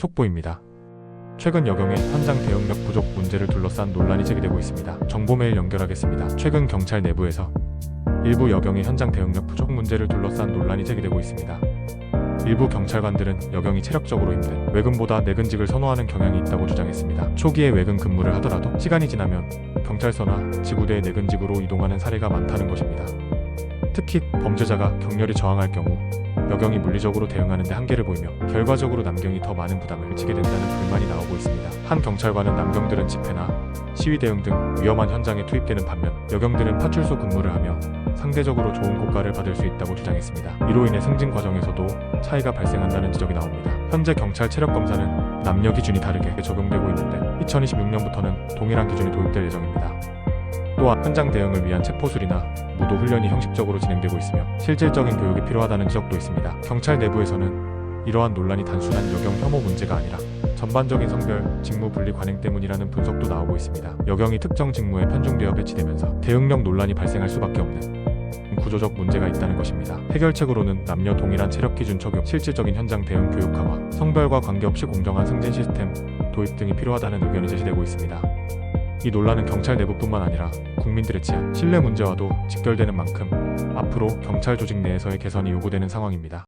속보입니다. 최근 여경의 현장 대응력 부족 문제를 둘러싼 논란이 제기되고 있습니다. 정보 메일 연결하겠습니다. 최근 경찰 내부에서 일부 여경의 현장 대응력 부족 문제를 둘러싼 논란이 제기되고 있습니다. 일부 경찰관들은 여경이 체력적으로 힘든 외근보다 내근직을 선호하는 경향이 있다고 주장했습니다. 초기에 외근 근무를 하더라도 시간이 지나면 경찰서나 지구대의 내근직으로 이동하는 사례가 많다는 것입니다. 특히 범죄자가 격렬히 저항할 경우 여경이 물리적으로 대응하는 데 한계를 보이며 결과적으로 남경이 더 많은 부담을 지게 된다는 불만이 나오고 있습니다. 한 경찰관은 남경들은 집회나 시위 대응 등 위험한 현장에 투입되는 반면 여경들은 파출소 근무를 하며 상대적으로 좋은 고가를 받을 수 있다고 주장했습니다. 이로 인해 승진 과정에서도 차이가 발생한다는 지적이 나옵니다. 현재 경찰 체력 검사는 남녀 기준이 다르게 적용되고 있는데 2026년부터는 동일한 기준이 도입될 예정입니다. 또한 현장 대응을 위한 체포술이나 무도 훈련이 형식적으로 진행되고 있으며 실질적인 교육이 필요하다는 지적도 있습니다. 경찰 내부에서는 이러한 논란이 단순한 여경 혐오 문제가 아니라 전반적인 성별, 직무 분리 관행 때문이라는 분석도 나오고 있습니다. 여경이 특정 직무에 편중되어 배치되면서 대응력 논란이 발생할 수밖에 없는 구조적 문제가 있다는 것입니다. 해결책으로는 남녀 동일한 체력 기준 적용, 실질적인 현장 대응 교육 강화, 성별과 관계없이 공정한 승진 시스템 도입 등이 필요하다는 의견이 제시되고 있습니다. 이 논란은 경찰 내부뿐만 아니라 국민들의 치안, 신뢰 문제와도 직결되는 만큼 앞으로 경찰 조직 내에서의 개선이 요구되는 상황입니다.